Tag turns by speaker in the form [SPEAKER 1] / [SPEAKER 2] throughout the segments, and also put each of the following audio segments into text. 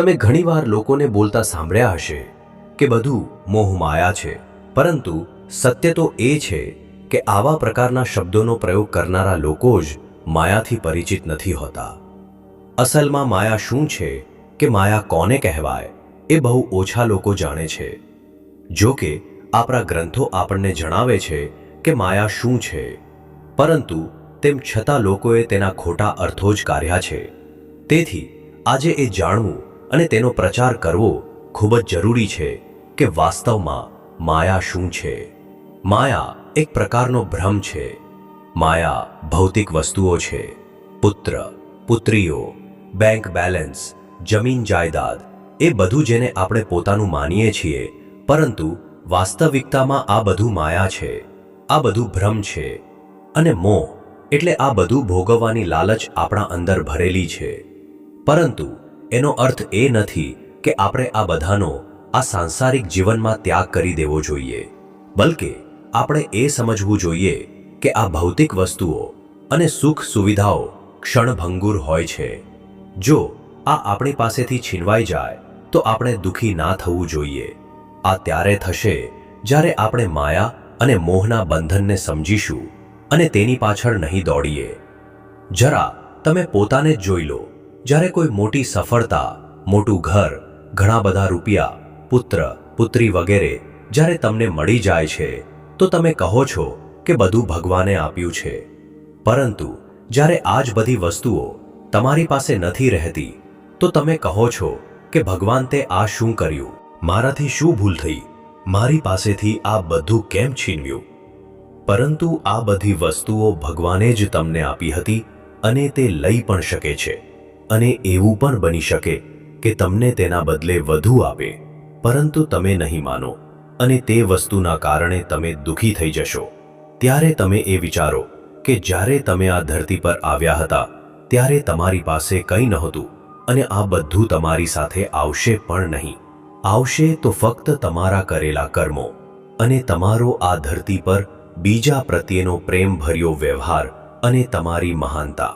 [SPEAKER 1] તમે ઘણીવાર લોકોને બોલતા સાંભળ્યા હશે કે બધું મોહમાયા છે, પરંતુ સત્ય તો એ છે કે આવા પ્રકારના શબ્દોનો પ્રયોગ કરનારા લોકો જ માયાથી પરિચિત નથી હોતા. અસલમાં માયા શું છે કે માયા કોને કહેવાય એ બહુ ઓછા લોકો જાણે છે. જો કે આપણા ગ્રંથો આપણને જણાવે છે કે માયા શું છે, પરંતુ તેમ છતાં લોકોએ તેના ખોટા અર્થો જ કાઢ્યા છે. તેથી આજે એ જાણવું અને તેનો પ્રચાર કરવો ખૂબ જ જરૂરી છે કે વાસ્તવમાં માયા શું છે. માયા એક પ્રકારનો ભ્રમ છે. માયા ભૌતિક વસ્તુઓ છે. પુત્ર, પુત્રીઓ બેંક બેલેન્સ જમીન જાયદાદ એ બધું જેને આપણે પોતાનું માનીએ છીએ, પરંતુ વાસ્તવિકતામાં આ બધું માયા છે. આ બધું ભ્રમ છે. અને મોહ એટલે આ બધું ભોગવવાની લાલચ આપણા અંદર ભરેલી છે. પરંતુ એનો અર્થ એ નથી કે આપણે આ બધાનો આ સાંસારિક જીવનમાં ત્યાગ કરી દેવો જોઈએ. બલકે, આપણે એ સમજવું જોઈએ કે આ ભૌતિક વસ્તુઓ અને સુખ સુવિધાઓ ક્ષણભંગુર હોય છે. જો આ આપણી પાસેથી છીનવાઈ જાય, તો આપણે દુઃખી ના થવું જોઈએ. આ ત્યારે થશે જ્યારે આપણે માયા અને મોહના બંધનને સમજીશું અને તેની પાછળ નહીં દોડીએ. જરા તમે પોતાને જ જોઈ લો. જ્યારે કોઈ મોટી સફળતા, મોટું ઘર, ઘણા બધા રૂપિયા, પુત્ર, પુત્રી વગેરે જ્યારે તમને મળી જાય છે, તો તમે કહો છો કે બધું ભગવાને આપ્યું છે. પરંતુ જ્યારે આ જ બધી વસ્તુઓ તમારી પાસે નથી રહેતી, તો તમે કહો છો કે ભગવાન તે આ શું કર્યું? મારાથી શું ભૂલ થઈ? મારી પાસેથી આ બધું કેમ છીનવ્યું? પરંતુ આ બધી વસ્તુઓ ભગવાને જ તમને આપી હતી અને તે લઈ પણ શકે છે. અને એવું પણ બની શકે કે તમને તેના બદલે વધુ આપે, પરંતુ તમે નહીં માનો અને તે વસ્તુના કારણે તમે દુઃખી થઈ જશો. ત્યારે તમે એ વિચારો કે જ્યારે તમે આ ધરતી પર આવ્યા હતા, ત્યારે તમારી પાસે કંઈ નહોતું અને આ બધું તમારી સાથે આવશે પણ નહીં. આવશે તો ફક્ત તમારા કરેલા કર્મો અને તમારો આ ધરતી પર બીજા પ્રત્યેનો પ્રેમ ભર્યો વ્યવહાર અને તમારી મહાનતા.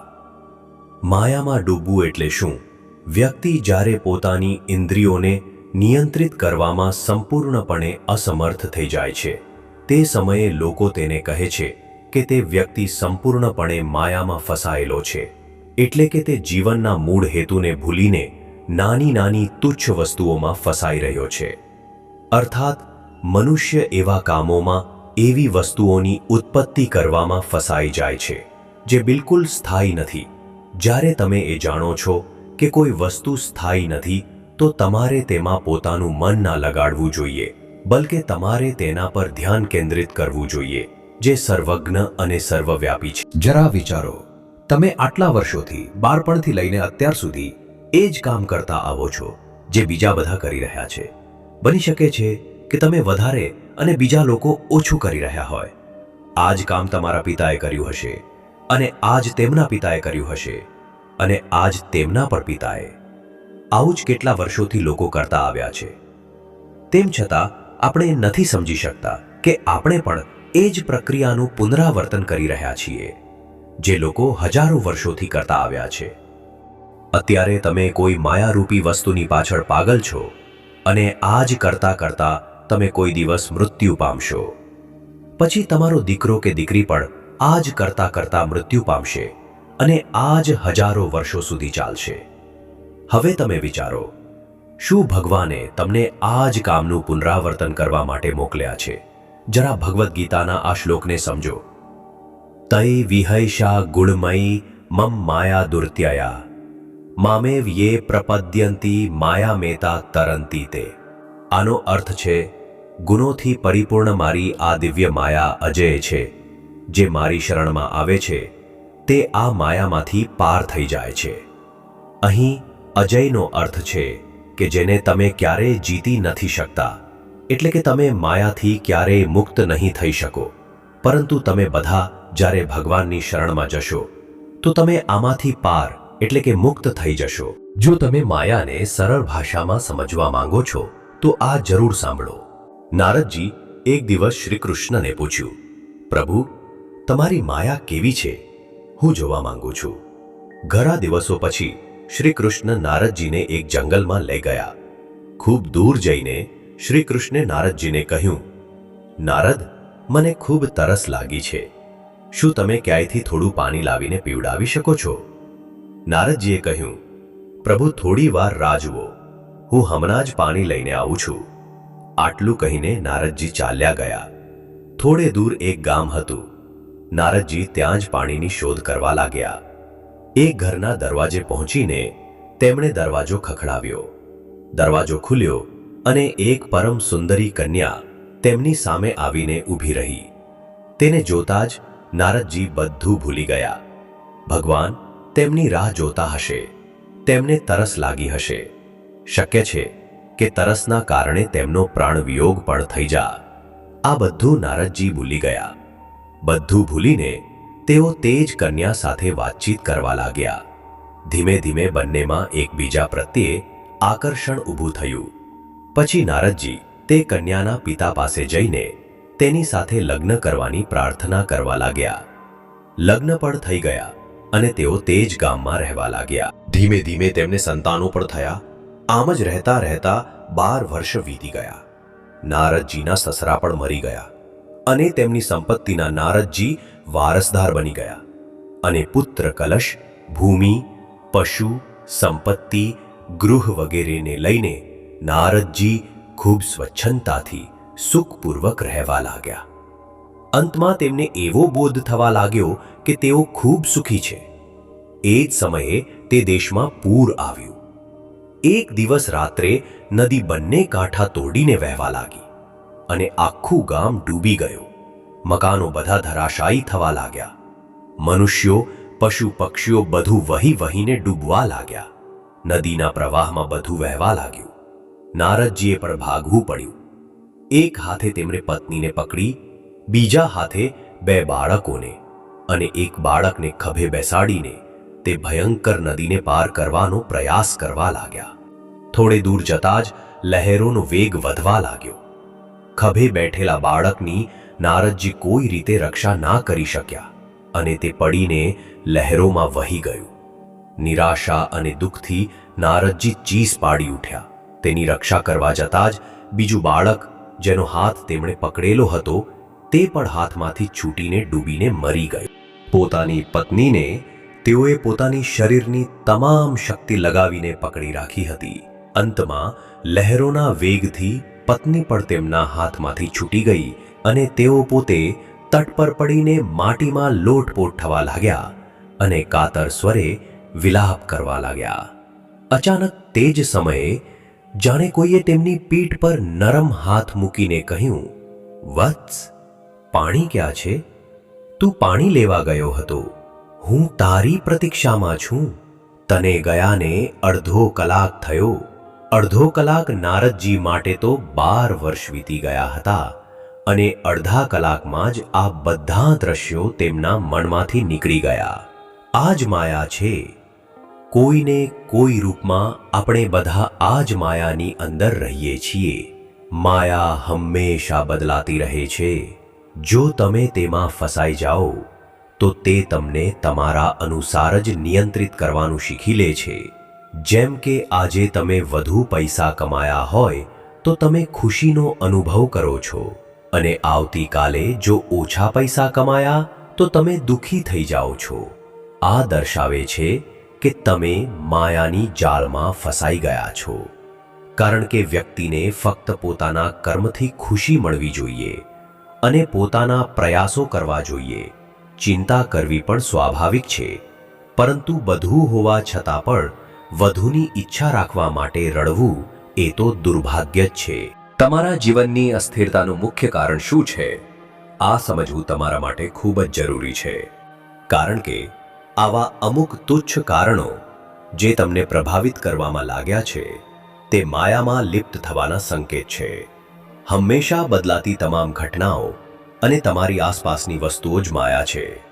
[SPEAKER 1] માયામાં ડૂબવું એટલે શું? વ્યક્તિ જ્યારે પોતાની ઇન્દ્રિયોને નિયંત્રિત કરવામાં સંપૂર્ણપણે અસમર્થ થઈ જાય છે, તે સમયે લોકો તેને કહે છે કે તે વ્યક્તિ સંપૂર્ણપણે માયામાં ફસાયેલો છે, એટલે કે તે જીવનના મૂળ હેતુને ભૂલીને નાની નાની તુચ્છ વસ્તુઓમાં ફસાઈ રહ્યો છે. અર્થાત, મનુષ્ય એવા કામોમાં એવી વસ્તુઓની ઉત્પત્તિ કરવામાં ફસાઈ જાય છે, જે બિલકુલ સ્થાયી નથી. જ્યારે તમે એ જાણો છો કે કોઈ વસ્તુ સ્થાયી નથી, તો તમારે તેમાં પોતાનું મન ના લગાડવું જોઈએ, બલકે તમારે તેના પર ધ્યાન કેન્દ્રિત કરવું જોઈએ, જે સર્વજ્ઞ અને સર્વવ્યાપી છે. જરા વિચારો, તમે આટલા વર્ષોથી બાળપણથી લઈને અત્યાર સુધી એ જ કામ કરતા આવો છો, જે બીજા બધા કરી રહ્યા છે. બની શકે છે કે તમે વધારે અને બીજા લોકો ઓછું કરી રહ્યા હોય. આ જ કામ તમારા પિતાએ કર્યું હશે. અને આ જ તેમના પિતાએ કર્યું હશે અને આ જ તેમના પણ પિતાએ. આવું જ કેટલા વર્ષોથી લોકો કરતા આવ્યા છે. તેમ છતાં આપણે નથી સમજી શકતા કે આપણે પણ એ જ પ્રક્રિયાનું પુનરાવર્તન કરી રહ્યા છીએ, જે લોકો હજારો વર્ષોથી કરતા આવ્યા છે. અત્યારે તમે કોઈ માયારૂપી વસ્તુની પાછળ પાગલ છો અને આ જ કરતા કરતા તમે કોઈ દિવસ મૃત્યુ પામશો. પછી તમારો દીકરો કે દીકરી પણ આ જ કરતા કરતા મૃત્યુ પામશે અને આ જ હજારો વર્ષો સુધી ચાલશે. હવે તમે વિચારો, શું ભગવાને તમને આ જ કામનું પુનરાવર્તન કરવા માટે મોકલ્યા છે? જરા ભગવદ્ ગીતાના આ શ્લોકને સમજો. તૈ વિહૈષા ગુણમયી મમ માયા દુર્ત્યયા. મામેવ યે પ્રપદ્યંતી માયા મેતા તરંતી તે. આનો અર્થ છે, ગુણોથી પરિપૂર્ણ મારી આ દિવ્ય માયા અજય છે. જે મારી શરણમાં આવે છે, તે આ માયામાંથી પાર થઈ જાય છે. અહીં અજયનો અર્થ છે કે જેને તમે ક્યારેય જીતી નથી શકતા, એટલે કે તમે માયાથી ક્યારેય મુક્ત નહીં થઈ શકો. પરંતુ તમે બધા જ્યારે ભગવાનની શરણમાં જશો, તો તમે આમાંથી પાર, એટલે કે મુક્ત થઈ જશો. જો તમે માયાને સરળ ભાષામાં સમજવા માંગો છો, તો આ જરૂર સાંભળો. નારદજી એક દિવસ શ્રી કૃષ્ણને પૂછ્યું, પ્રભુ તમારી માયા કેવી છે? હું જોવા માંગુ છું. ઘણા દિવસો પછી શ્રી કૃષ્ણ નારદજીને એક જંગલમાં લઈ ગયા. ખૂબ દૂર જઈને શ્રી કૃષ્ણે નારદજીને કહ્યું, નારદ, મને ખૂબ તરસ લાગી છે. શું તમે ક્યાંયથી થોડું પાણી લાવીને પીવડાવી શકો છો? નારદજીએ કહ્યું, પ્રભુ, થોડી વાર રાહ જુઓ. હું હમણાં જ પાણી લઈને આવું છું. આટલું કહીને નારદજી ચાલ્યા ગયા. થોડે દૂર એક ગામ હતું. નારદજી ત્યાં જ પાણીની શોધ કરવા લાગ્યા. એક ઘરના દરવાજે પહોંચીને તેમણે દરવાજો ખખડાવ્યો. દરવાજો ખુલ્યો અને એક પરમ સુંદરી કન્યા તેમની સામે આવીને ઊભી રહી. તેને જોતા જ નારદજી બધું ભૂલી ગયા. ભગવાન, તેમની રાહ જોતા હશે. તેમને તરસ લાગી હશે. શક્ય છે કે તરસના કારણે તેમનો પ્રાણ વિયોગ પણ થઈ જા. આ બધું નારદજી ભૂલી ગયા. બધું ભૂલીને તેઓ તે જ કન્યા સાથે વાતચીત કરવા લાગ્યા. ધીમે ધીમે બંનેમાં એકબીજા પ્રત્યે આકર્ષણ ઊભું થયું. પછી નારદજી તે કન્યાના પિતા પાસે જઈને તેની સાથે લગ્ન કરવાની પ્રાર્થના કરવા લાગ્યા. લગ્ન પણ થઈ ગયા અને તેઓ તે જ ગામમાં રહેવા લાગ્યા. ધીમે ધીમે તેમને સંતાનો પણ થયા. આમ જ રહેતા રહેતા બાર વર્ષ વીતી ગયા. નારદજીના સસરા પણ મરી ગયા. અને તેમની સંપત્તિના નારદજી વારસદાર બની ગયા અને પુત્ર કલશ, ભૂમિ, પશુ, સંપત્તિ, ગૃહ વગેરેને લઈને નારદજી ખૂબ સ્વચ્છંદતાથી સુખપૂર્વક રહેવા લાગ્યા. અંતમાં તેમને એવો બોધ થવા લાગ્યો કે તેઓ ખૂબ સુખી છે. એ જ સમયે તે દેશમાં પૂર આવ્યું. એક દિવસ રાત્રે નદી બંને કાંઠા તોડીને વહેવા લાગી. અને આખું ગામ ડૂબી ગયું. મકાનો બધા ધરાશાયી થવા લાગ્યા. મનુષ્યો, પશુ પક્ષીઓ બધું વહી વહીને ડૂબવા લાગ્યા. નદીના પ્રવાહમાં બધું વહેવા લાગ્યું. નારદજીએ પણ ભાગવું પડ્યું. એક હાથે તેમણે પત્નીને પકડી, બીજા હાથે બે બાળકોને અને એક બાળકને ખભે બેસાડીને તે ભયંકર નદીને પાર કરવાનો પ્રયાસ કરવા લાગ્યા. થોડે દૂર જતા જ લહેરોનો વેગ વધવા લાગ્યો. ખભે બેઠેલા બાળકની નારદજી કોઈ રીતે રક્ષા ના કરી શક્યા અને તે પડીને લહેરોમાં વહી ગયું. નિરાશા અને દુઃખથી નારદજી ચીસ પાડી ઉઠ્યા. તેની રક્ષા કરવા જતાં જ બીજું બાળક, જેનો હાથ તેમણે પકડેલો હતો, તે પણ હાથમાંથી છૂટીને ડૂબીને મરી ગયું. પોતાની પત્નીને તેઓએ પોતાની શરીરની તમામ શક્તિ લગાવીને પકડી રાખી હતી. અંતમાં લહેરોના વેગથી પત્ની પણ તેમના હાથમાંથી છૂટી ગઈ અને તેઓ પોતે તટ પર પડીને માટીમાં લોટપોટ થવા લાગ્યા અને કાતર સ્વરે વિલાપ કરવા લાગ્યા. અચાનક તે જ સમયે જાણે કોઈએ તેમની પીઠ પર નરમ હાથ મૂકીને કહ્યું, વત્સ, પાણી ક્યાં છે? તું પાણી લેવા ગયો હતો. હું તારી પ્રતીક્ષામાં છું. તને ગયાને અડધો કલાક થયો. અડધો કલાક નારદજી માટે તો બાર વર્ષ વીતી ગયા હતા અને અડધા કલાકમાં જ આ બધા દ્રશ્યો તેમના મનમાંથી નીકળી ગયા. આ જ માયા છે. કોઈને કોઈ રૂપમાં આપણે બધા આ જ માયાની અંદર રહીએ છીએ. માયા હંમેશા બદલાતી રહે છે. જો તમે તેમાં ફસાઈ જાઓ, તો તે તમને તમારા અનુસાર જ નિયંત્રિત કરવાનું શીખી લે છે. જેમ કે આજે તમે વધુ પૈસા કમાયા હોય, તો તમે ખુશીનો અનુભવ કરો છો. અને આવતીકાલે જો ઓછા પૈસા કમાયા, તો તમે દુઃખી થઈ જાઓ છો. આ દર્શાવે છે કે તમે માયાની જાળમાં ફસાઈ ગયા છો. કારણ કે વ્યક્તિને ફક્ત પોતાના કર્મથી ખુશી મળવી જોઈએ અને પોતાના પ્રયાસો કરવા જોઈએ. ચિંતા કરવી પણ સ્વાભાવિક છે. પરંતુ બધું હોવા છતાં પણ વધુની ઈચ્છા રાખવા માટે રડવું એ તો દુર્ભાગ્ય જ છે. તમારા જીવનની અસ્થિરતાનું મુખ્ય કારણ શું છે? આ સમજવું તમારા માટે ખૂબ જ જરૂરી છે. કારણ કે, આવા અમુક તુચ્છ કારણો જે તમને પ્રભાવિત કરવામાં લાગ્યા છે, તે માયામાં લિપ્ત થવાના સંકેત છે. હંમેશા બદલાતી તમામ ઘટનાઓ અને તમારી આસપાસની વસ્તુઓ જ માયા છે.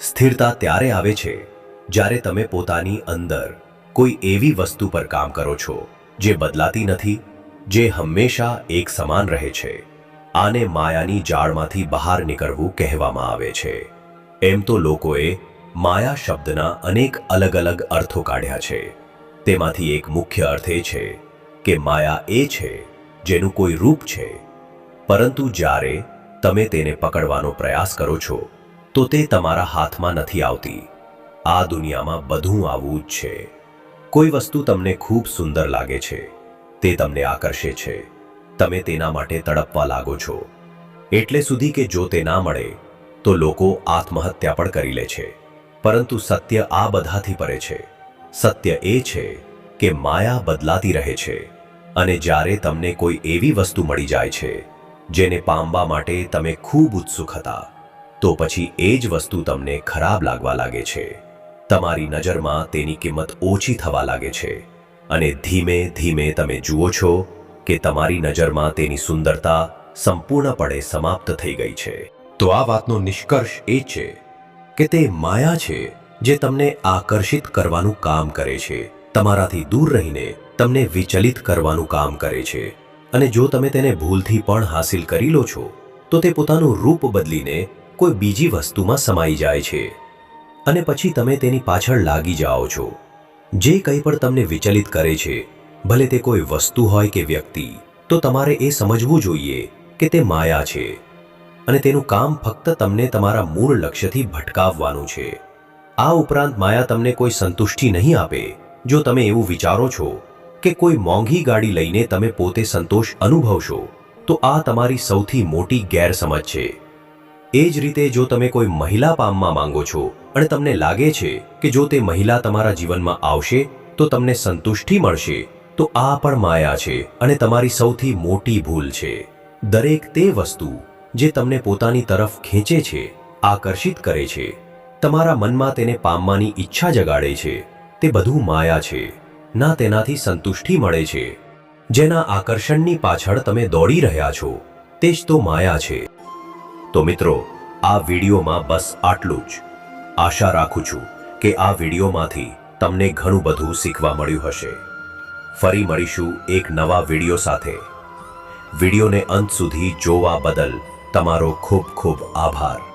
[SPEAKER 1] સ્થિરતા ત્યારે આવે છે જ્યારે તમે પોતાની અંદર કોઈ એવી વસ્તુ પર કામ કરો છો જે બદલાતી નથી, જે હંમેશા એક સમાન રહે છે. આને માયાની જાળમાંથી બહાર નીકળવું કહેવામાં આવે છે. એમ તો લોકોએ માયા શબ્દના અનેક અલગ અલગ અર્થો કાઢ્યા છે. તેમાંથી એક મુખ્ય અર્થ એ છે કે માયા એ છે જેનું કોઈ રૂપ છે. પરંતુ જ્યારે તમે તેને પકડવાનો પ્રયાસ કરો છો, તો તે તમારા હાથમાં નથી આવતી. આ દુનિયામાં બધું આવું જ છે. કોઈ વસ્તુ તમને ખૂબ સુંદર લાગે છે, તે તમને આકર્ષે છે. તમે તેના માટે તડપવા લાગો છો. એટલે સુધી કે જો તે ના મળે, તો લોકો આત્મહત્યા પણ કરી લે છે. પરંતુ સત્ય આ બધાથી પરે છે. સત્ય એ છે કે માયા બદલાતી રહે છે અને જ્યારે તમને કોઈ એવી વસ્તુ મળી જાય છે, જેને પામવા માટે તમે ખૂબ ઉત્સુક હતા, તો પછી એ જ વસ્તુ તમને ખરાબ લાગવા લાગે છે. તમારી નજરમાં તેની કિંમત ઓછી થવા લાગે છે અને ધીમે ધીમે તમે જુઓ છો કે તમારી નજરમાં તેની સુંદરતા સંપૂર્ણપણે સમાપ્ત થઈ ગઈ છે. તો આ વાતનો નિષ્કર્ષ એ છે કે તે માયા છે જે તમને આકર્ષિત કરવાનું કામ કરે છે, તમારાથી દૂર રહીને તમને વિચલિત કરવાનું કામ કરે છે. અને જો તમે તેને ભૂલથી પણ હાસિલ કરી લો છો, તો તે પોતાનું રૂપ બદલીને કોઈ બીજી વસ્તુમાં સમાઈ જાય છે. અને પછી તમે તેની પાછળ લાગી જાઓ છો. જે કંઈ પણ તમને વિચલિત કરે છે, ભલે તે કોઈ વસ્તુ હોય કે વ્યક્તિ, તો તમારે એ સમજવું જોઈએ કે તે માયા છે. અને તેનું કામ ફક્ત તમને તમારા મૂળ લક્ષ્યથી ભટકાવવાનું છે. આ ઉપરાંત માયા તમને કોઈ સંતુષ્ટિ નહીં આપે. જો તમે એવું વિચારો છો કે કોઈ મોંઘી ગાડી લઈને તમે પોતે સંતોષ અનુભવશો, તો આ તમારી સૌથી મોટી ગેરસમજ છે. એ જ રીતે જો તમે કોઈ મહિલા પામવા માંગો છો અને તમને લાગે છે કે જો તે મહિલા તમારા જીવનમાં આવશે, તો તમને સંતુષ્ટિ મળશે. તો આ પણ માયા છે અને તમારી સૌથી મોટી ભૂલ છે. દરેક તે વસ્તુ જે તમને પોતાની તરફ ખેંચે છે, આકર્ષિત કરે છે. તમારા મનમાં તેને પામવાની ઈચ્છા જગાડે છે. તે બધું માયા છે. ના તેનાથી સંતુષ્ટિ મળે છે. જેના આકર્ષણની પાછળ તમે દોડી રહ્યા છો, તે જ તો માયા છે. તો મિત્રો, આ વિડીયોમાં બસ આટલું જ. આશા રાખું છું કે આ વિડીયોમાંથી તમને ઘણું બધું શીખવા મળ્યું હશે. ફરી મળીશું એક નવા વીડિયો સાથે. વિડીયોને અંત સુધી જોવા બદલ તમારો ખૂબ ખૂબ આભાર.